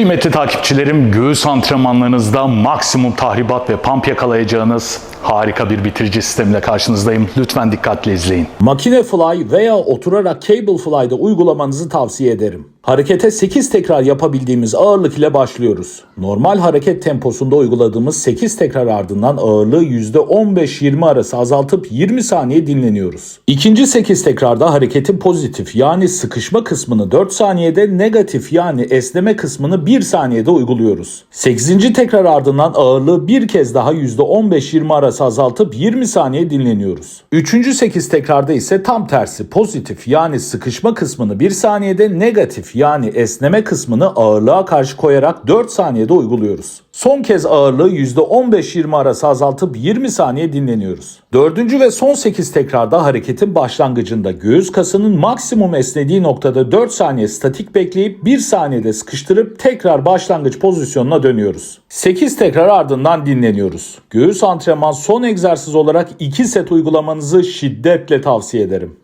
Kıymetli takipçilerim, göğüs antrenmanlarınızda maksimum tahribat ve pump yakalayacağınız harika bir bitirici sistemle karşınızdayım. Lütfen dikkatle izleyin. Makine fly veya oturarak cable fly'da uygulamanızı tavsiye ederim. Harekete 8 tekrar yapabildiğimiz ağırlık ile başlıyoruz. Normal hareket temposunda uyguladığımız 8 tekrar ardından ağırlığı %15-20 arası azaltıp 20 saniye dinleniyoruz. İkinci 8 tekrarda hareketin pozitif yani sıkışma kısmını 4 saniyede, negatif yani esneme kısmını 1 saniyede uyguluyoruz. 8. tekrar ardından ağırlığı bir kez daha %15-20 arası azaltıp 20 saniye dinleniyoruz. 3. 8 tekrarda ise tam tersi pozitif yani sıkışma kısmını 1 saniyede, negatif yani esneme kısmını ağırlığa karşı koyarak 4 saniyede uyguluyoruz. Son kez ağırlığı %15-20 arası azaltıp 20 saniye dinleniyoruz. Dördüncü ve son 8 tekrarda hareketin başlangıcında göğüs kasının maksimum esnediği noktada 4 saniye statik bekleyip 1 saniyede sıkıştırıp tekrar başlangıç pozisyonuna dönüyoruz. 8 tekrar ardından dinleniyoruz. Göğüs antrenman son egzersiz olarak 2 set uygulamanızı şiddetle tavsiye ederim.